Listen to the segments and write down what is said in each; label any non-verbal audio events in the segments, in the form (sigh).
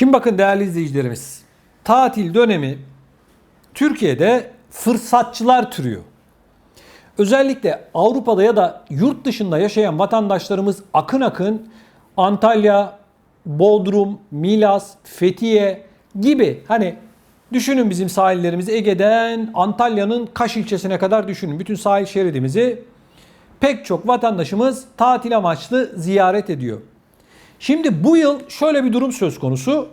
Şimdi bakın değerli izleyicilerimiz. Tatil dönemi Türkiye'de fırsatçılar türüyor. Özellikle Avrupa'da ya da yurt dışında yaşayan vatandaşlarımız akın akın Antalya, Bodrum, Milas, Fethiye gibi hani düşünün bizim sahillerimizi Ege'den Antalya'nın Kaş ilçesine kadar düşünün. Bütün sahil şeridimizi pek çok vatandaşımız tatil amaçlı ziyaret ediyor. Şimdi bu yıl şöyle bir durum söz konusu.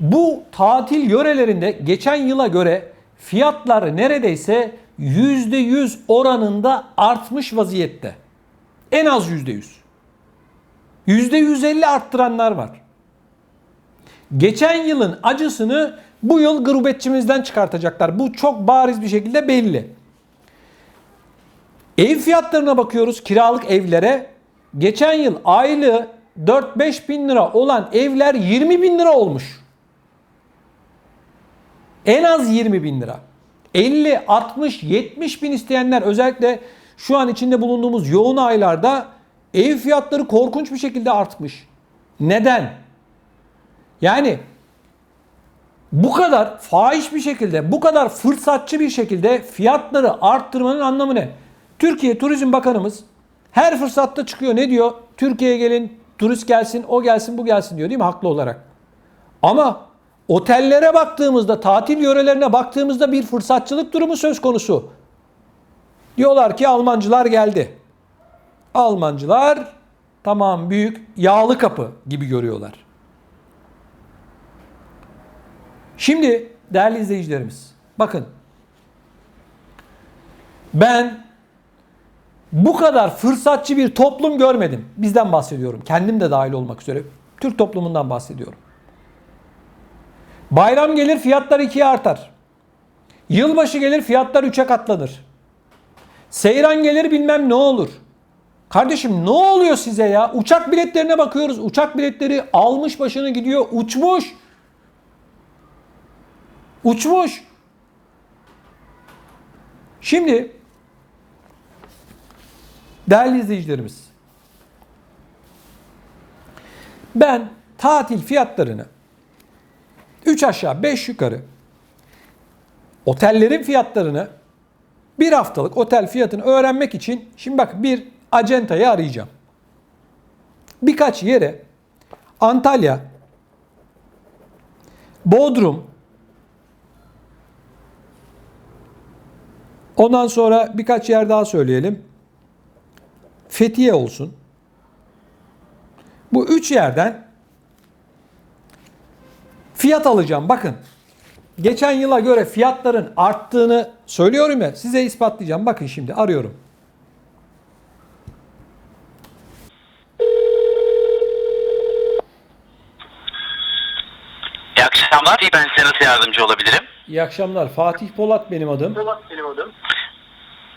Bu tatil yörelerinde geçen yıla göre fiyatlar neredeyse %100 oranında artmış vaziyette. En az %100. %150 arttıranlar var. Geçen yılın acısını bu yıl gurbetçimizden çıkartacaklar. Bu çok bariz bir şekilde belli. Ev fiyatlarına bakıyoruz kiralık evlere. Geçen yıl aylığı 4-5 bin lira olan evler 20 bin lira olmuş. En az 20 bin lira. 50, 60, 70 bin isteyenler özellikle şu an içinde bulunduğumuz yoğun aylarda ev fiyatları korkunç bir şekilde artmış. Neden? Yani bu kadar fahiş bir şekilde, bu kadar fırsatçı bir şekilde fiyatları arttırmanın anlamı ne? Türkiye Turizm Bakanımız her fırsatta çıkıyor. Ne diyor? Türkiye'ye gelin, turist gelsin, o gelsin, bu gelsin diyor değil mi? Haklı olarak. Ama otellere baktığımızda, tatil yörelerine baktığımızda bir fırsatçılık durumu söz konusu. Diyorlar ki Almancılar geldi. Almancılar tamam büyük yağlı kapı gibi görüyorlar. Şimdi değerli izleyicilerimiz bakın ben bu kadar fırsatçı bir toplum görmedim. Bizden bahsediyorum. Kendim de dahil olmak üzere. Türk toplumundan bahsediyorum. Bayram gelir fiyatlar ikiye artar. Yılbaşı gelir fiyatlar üçe katlanır. Seyran gelir bilmem ne olur. Kardeşim ne oluyor size ya? Uçak biletlerine bakıyoruz. Uçak biletleri almış başını gidiyor. Uçmuş. Uçmuş. Şimdi değerli izleyicilerimiz ben tatil fiyatlarını 3 aşağı 5 yukarı otellerin fiyatlarını bir haftalık otel fiyatını öğrenmek için şimdi bak bir acentayı arayacağım. Birkaç yere Antalya, Bodrum, ondan sonra birkaç yer daha söyleyelim. Fethiye olsun. Bu üç yerden fiyat alacağım. Bakın. Geçen yıla göre fiyatların arttığını söylüyorum ya size ispatlayacağım. Bakın şimdi arıyorum. İyi akşamlar. Ben size nasıl yardımcı olabilirim? İyi akşamlar. Fatih Polat benim adım.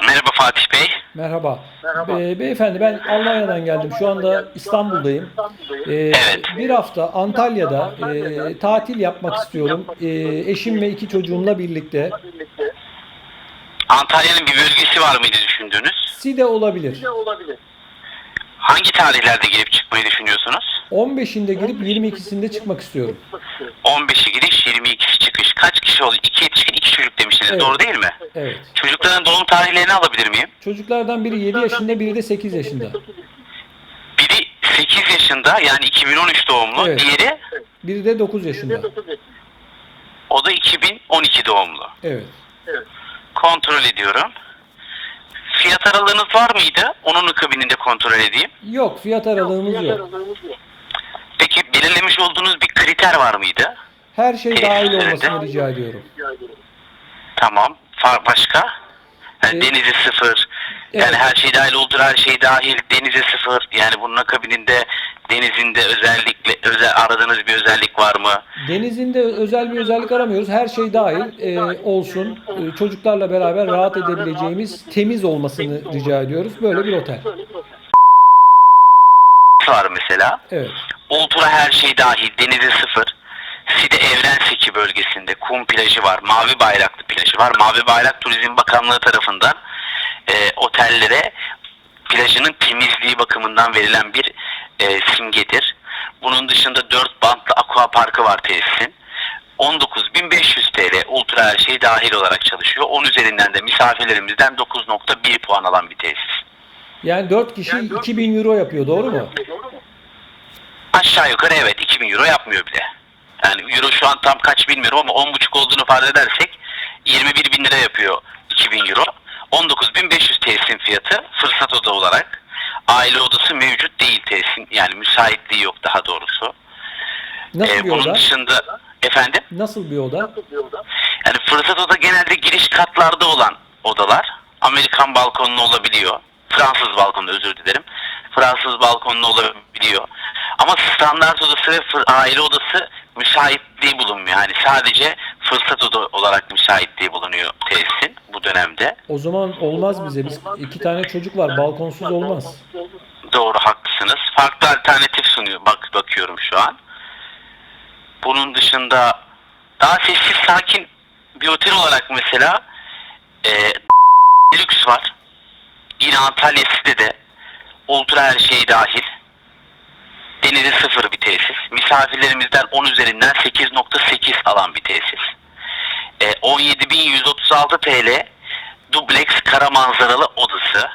Merhaba Fatih Bey. Merhaba. Be- beyefendi ben Almanya'dan geldim. Şu anda İstanbul'dayım. Ee, Bir hafta Antalya'da e, tatil yapmak istiyorum. E, eşim ve iki çocuğumla birlikte. Antalya'nın bir bölgesi var mıydı düşündüğünüz? Side olabilir. Hangi tarihlerde gelip çıkmayı düşünüyorsunuz? 15'inde girip 22'sinde çıkmak istiyorum. 15'i giriş, 22'si çıkış. Kaç kişi oluyor? İki yetişkin, iki çocuk demiştiniz. Evet. Doğru değil mi? Evet. Çocukların doğum tarihlerini alabilir miyim? Çocuklardan biri 7 yaşında, biri de 8 yaşında. Biri 8 yaşında yani 2013 doğumlu. Evet. Diğeri Biri de 9 yaşında. o da 2012 doğumlu. Evet. Kontrol ediyorum. Fiyat aralığınız var mıydı? Onun akabininde kontrol edeyim. Yok, fiyat aralığımız yok. Peki belirlemiş olduğunuz bir kriter var mıydı? Her şey dahil olmasını rica ediyorum. Tamam. Fa- Başka? Yani Evet. denizi sıfır. Yani Evet. her şey dahil olur, her şey dahil. Denize sıfır. Yani bunun akabininde denizinde özellikle özel aradığınız bir özellik var mı? Denizinde özel bir özellik aramıyoruz. Her şey dahil e, olsun. E, çocuklarla beraber rahat edebileceğimiz temiz olmasını rica ediyoruz. Böyle bir otel. Var mesela. Evet. Ultra her şey dahil. Denize sıfır. Side Evrenseki bölgesinde kum plajı var. Mavi bayraklı plajı var. Mavi Bayrak Turizm Bakanlığı tarafından e, otellere plajının temizliği bakımından verilen bir e, simgedir. Bu Bunun dışında 4 bantlı aqua parkı var tesisin. 19.500 TL ultra her şey dahil olarak çalışıyor. 10 üzerinden de misafirlerimizden 9.1 puan alan bir tesis. Yani 4 kişi 2000 euro yapıyor doğru mu? Aşağı yukarı evet 2000 euro yapmıyor bile. Yani euro şu an tam kaç bilmiyorum ama 10.5 olduğunu farz edersek 21 bin lira yapıyor 2000 euro. 19.500 tesisin fiyatı fırsat oda olarak. Aile odası mevcut değil tesisin yani müsaitliği yok daha doğrusu. Nasıl Ee, bir bunun oda? dışında efendim Nasıl bir oda? yani fırsat oda genelde giriş katlarda olan odalar. Amerikan balkonlu olabiliyor. Fransız balkonlu özür dilerim. Fransız balkonlu olabiliyor. Ama standart odası ve aile odası müsaitliği bulunmuyor. Yani sadece fırsat olarak müsaitliği bulunuyor tesisin bu dönemde. O zaman olmaz bize. Biz iki tane çocuk var. Balkonsuz olmaz. Doğru haklısınız. Farklı alternatif sunuyor. Bak bakıyorum şu an. Bunun dışında daha sessiz sakin bir otel olarak mesela e, lüks var. Yine Antalya City'de ultra her şey dahil. Denizi sıfır. Misafirlerimizden 10 üzerinden 8.8 alan bir tesis. E, 17.136 TL dubleks kara manzaralı odası.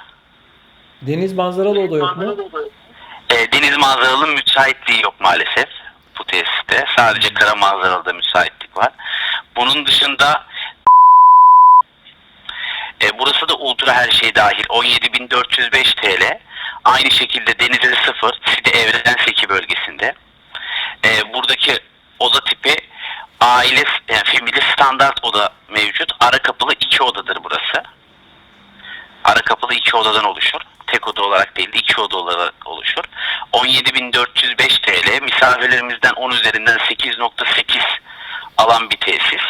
Deniz manzaralı oda yok mu? E, deniz manzaralı müsaitliği yok maalesef bu tesiste. Sadece kara manzaralı da müsaitlik var. Bunun dışında e, burası da ultra her şey dahil 17.405 TL. Aynı şekilde denize sıfır Side Evren Seki bölgesinde. E, buradaki oda tipi aile yani family standart oda mevcut. Ara kapılı iki odadır burası. Ara kapılı iki odadan oluşur. Tek oda olarak değil iki oda olarak oluşur. 17.405 TL misafirlerimizden 10 üzerinden 8.8 alan bir tesis.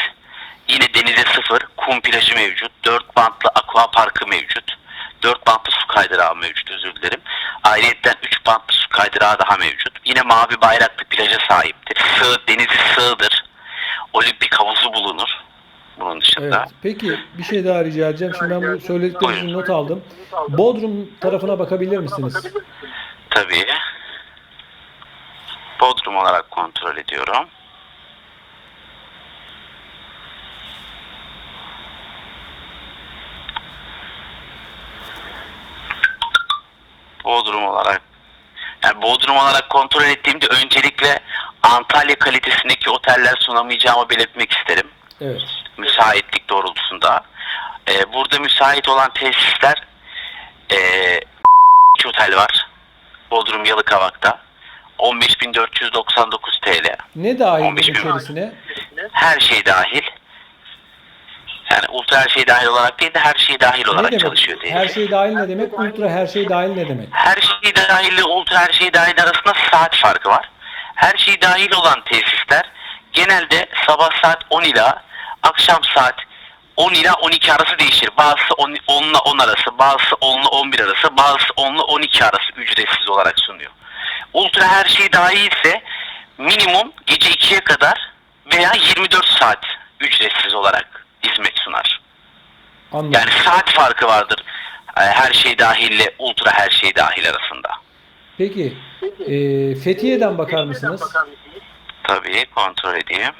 Yine denize sıfır kum plajı mevcut. 4 bantlı aqua parkı mevcut. 4 bantlı su kaydırağı mevcut özür dilerim. Ayrıca 3 bantlı su kaydırağı daha mevcut. Yine mavi bayraklı plaja sahiptir. Sığ, denizi sığdır. Olimpik havuzu bulunur. Bunun dışında. Evet. Peki bir şey daha rica edeceğim. Şimdi ben bu söylediklerinizin not aldım. Bodrum tarafına bakabilir misiniz? Tabii. Bodrum olarak kontrol ediyorum. Bodrum olarak yani Bodrum olarak kontrol ettiğimde öncelikle Antalya kalitesindeki oteller sunamayacağımı belirtmek isterim Evet. müsaitlik doğrultusunda. Ee, burada müsait olan tesisler iki (laughs) otel var. Bodrum Yalıkavak'ta. 15.499 TL. Ne dahil 15 bunun bin. içerisine? Her şey dahil. Yani ultra her şey dahil olarak değil de her şey dahil olarak demek? çalışıyor diye. Her şey dahil ne demek? Ultra her şey dahil ne demek? Her şey dahil ile ultra her şey dahil arasında saat farkı var. Her şey dahil olan tesisler genelde sabah saat 10 ila akşam saat 10 ila 12 arası değişir. Bazısı 10, 10 ile 10 arası, bazısı 10 ile 11 arası, bazısı 10 ile 12 arası ücretsiz olarak sunuyor. Ultra her şey dahil ise minimum gece 2'ye kadar veya 24 saat ücretsiz olarak hizmet sunar. Anladım. Yani saat farkı vardır e, her şey dahille ultra her şey dahil arasında. Peki e, Fethiye'den bakar mısınız? Tabii kontrol edeyim.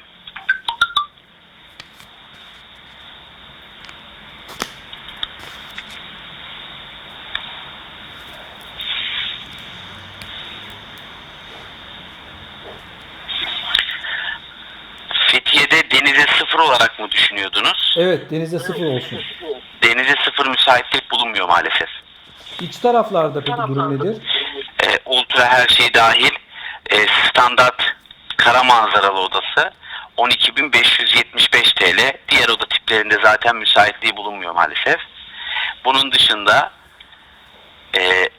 Fethiye'de denize sıfır olarak mı düşünüyordunuz? Evet denize sıfır olsun. Denize sıfır müsaitlik bulunmuyor maalesef. İç taraflarda peki durum nedir? e, ultra her şey dahil e, standart kara manzaralı odası 12.575 TL. Diğer oda tiplerinde zaten müsaitliği bulunmuyor maalesef. Bunun dışında e,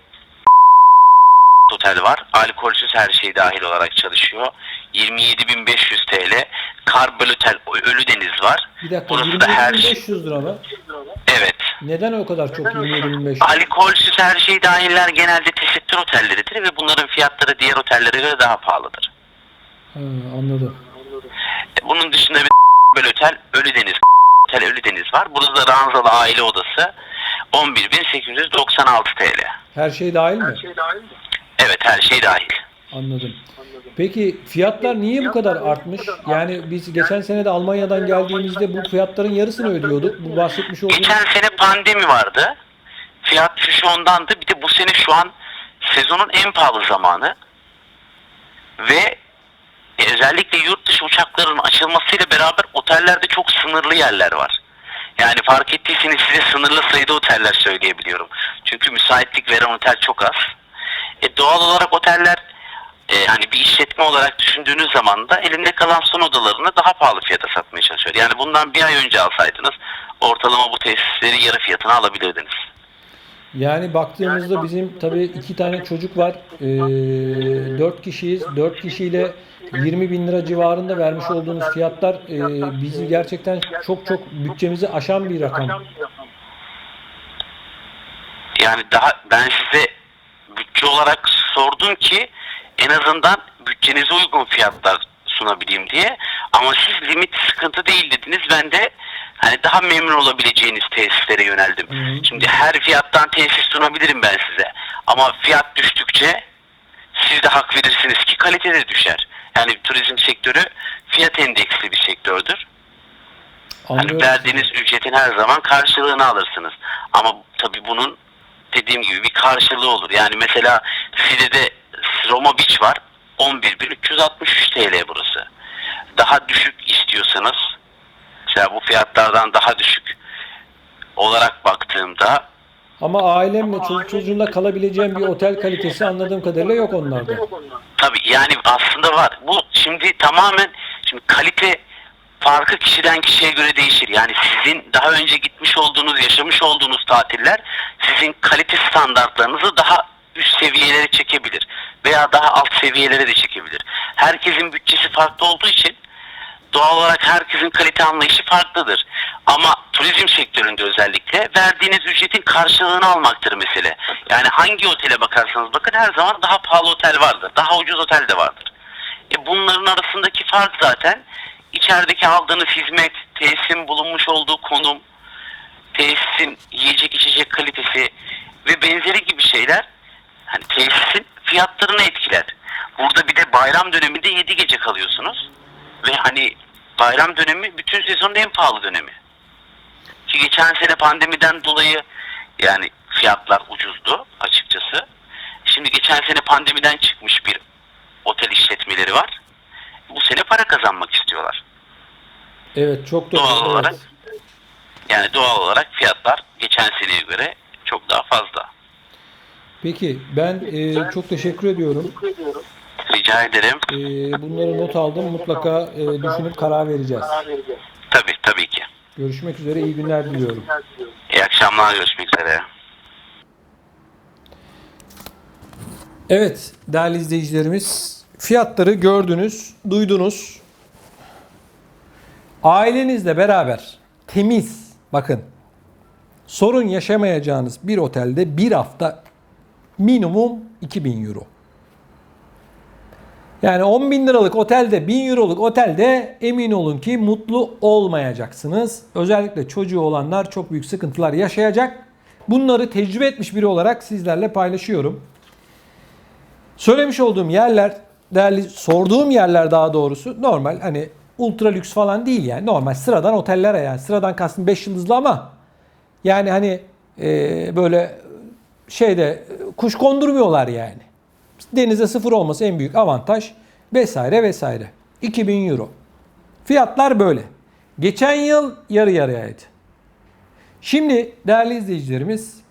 otel var. Alkolsüz her şey dahil olarak çalışıyor. 27.500 TL. Karbel Otel Ölü Deniz var. Bir dakika Burası da her şey. 27.500 lira mı? Evet. Neden o kadar çok 27.500? Alkolsüz her şey dahiller genelde tesettür otelleridir ve bunların fiyatları diğer otellere göre daha pahalıdır. Ha, anladım. Bunun dışında bir (laughs) böyle otel Ölüdeniz (laughs) Otel Ölüdeniz var. Burada da ranzalı aile odası 11.896 TL. Her şey dahil mi? Evet her şey dahil. Anladım. Peki fiyatlar niye bu kadar artmış? Yani biz geçen sene de Almanya'dan geldiğimizde bu fiyatların yarısını ödüyorduk. Bu bahsetmiş olduğunuz Geçen sene pandemi vardı. Fiyat düşüşü ondandı. Bir de bu sene şu an sezonun en pahalı zamanı. Ve özellikle yurt dışı uçakların açılmasıyla beraber otellerde çok sınırlı yerler var. Yani fark ettiyseniz size sınırlı sayıda oteller söyleyebiliyorum. Çünkü müsaitlik veren otel çok az. E, doğal olarak oteller e, hani bir işletme olarak düşündüğünüz zaman da elinde kalan son odalarını daha pahalı fiyata satmaya çalışıyor. Yani bundan bir ay önce alsaydınız ortalama bu tesisleri yarı fiyatına alabilirdiniz. Yani baktığımızda bizim tabii iki tane çocuk var. Ee, dört kişiyiz. Dört kişiyle 20 bin lira civarında vermiş olduğunuz fiyatlar e, bizi gerçekten çok çok bütçemizi aşan bir rakam. Yani daha ben size bütçe olarak sordum ki en azından bütçenize uygun fiyatlar sunabileyim diye. Ama siz limit sıkıntı değil dediniz. Ben de hani daha memnun olabileceğiniz tesislere yöneldim. Hı hı. Şimdi her fiyattan tesis sunabilirim ben size. Ama fiyat düştükçe siz de hak verirsiniz ki kalite de düşer. Yani turizm sektörü fiyat endeksli bir sektördür. Hani Anlıyorum. verdiğiniz ücretin her zaman karşılığını alırsınız. Ama tabii bunun dediğim gibi bir karşılığı olur. Yani mesela Side'de Roma Beach var. 11.363 TL burası. Daha düşük istiyorsanız mesela bu fiyatlardan daha düşük olarak baktığımda Ama ailemle çocuk çocuğumla kalabileceğim bir otel kalitesi anladığım kadarıyla yok onlarda. Tabii yani aslında var. Bu şimdi tamamen şimdi kalite farkı kişiden kişiye göre değişir. Yani sizin daha önce gitmiş olduğunuz, yaşamış olduğunuz tatiller sizin kalite standartlarınızı daha üst seviyelere çekebilir veya daha alt seviyelere de çekebilir. Herkesin bütçesi farklı olduğu için doğal olarak herkesin kalite anlayışı farklıdır. Ama turizm sektöründe özellikle verdiğiniz ücretin karşılığını almaktır mesele. Yani hangi otele bakarsanız bakın her zaman daha pahalı otel vardır. Daha ucuz otel de vardır. E bunların arasındaki fark zaten içerideki aldığınız hizmet, tesisin bulunmuş olduğu konum, tesisin yiyecek içecek kalitesi ve benzeri gibi şeyler hani tesisin fiyatlarını etkiler. Burada bir de bayram döneminde 7 gece kalıyorsunuz. Ve hani bayram dönemi bütün sezonun en pahalı dönemi. Ki geçen sene pandemiden dolayı yani fiyatlar ucuzdu açıkçası. Şimdi geçen sene pandemiden çıkmış bir otel işletmeleri var. Bu sene para kazanmak istiyorlar. Evet çok doğru. Doğal Evet. olarak yani doğal olarak fiyatlar geçen seneye göre çok daha fazla. Peki ben e, çok teşekkür ediyorum. Rica ederim. E, bunları not aldım. Mutlaka e, düşünüp karar vereceğiz. Tabii tabii ki. Görüşmek üzere. iyi günler diliyorum. İyi akşamlar görüşmek üzere. Evet değerli izleyicilerimiz fiyatları gördünüz, duydunuz. Ailenizle beraber temiz bakın sorun yaşamayacağınız bir otelde bir hafta minimum 2000 euro. Yani 10 bin liralık otelde 1000 euroluk otelde emin olun ki mutlu olmayacaksınız. Özellikle çocuğu olanlar çok büyük sıkıntılar yaşayacak. Bunları tecrübe etmiş biri olarak sizlerle paylaşıyorum. Söylemiş olduğum yerler, değerli sorduğum yerler daha doğrusu normal hani ultra lüks falan değil yani normal sıradan oteller yani sıradan kastım 5 yıldızlı ama yani hani e, böyle şeyde kuş kondurmuyorlar yani. Denize sıfır olması en büyük avantaj vesaire vesaire. 2000 euro. Fiyatlar böyle. Geçen yıl yarı yarıyaydı. Şimdi değerli izleyicilerimiz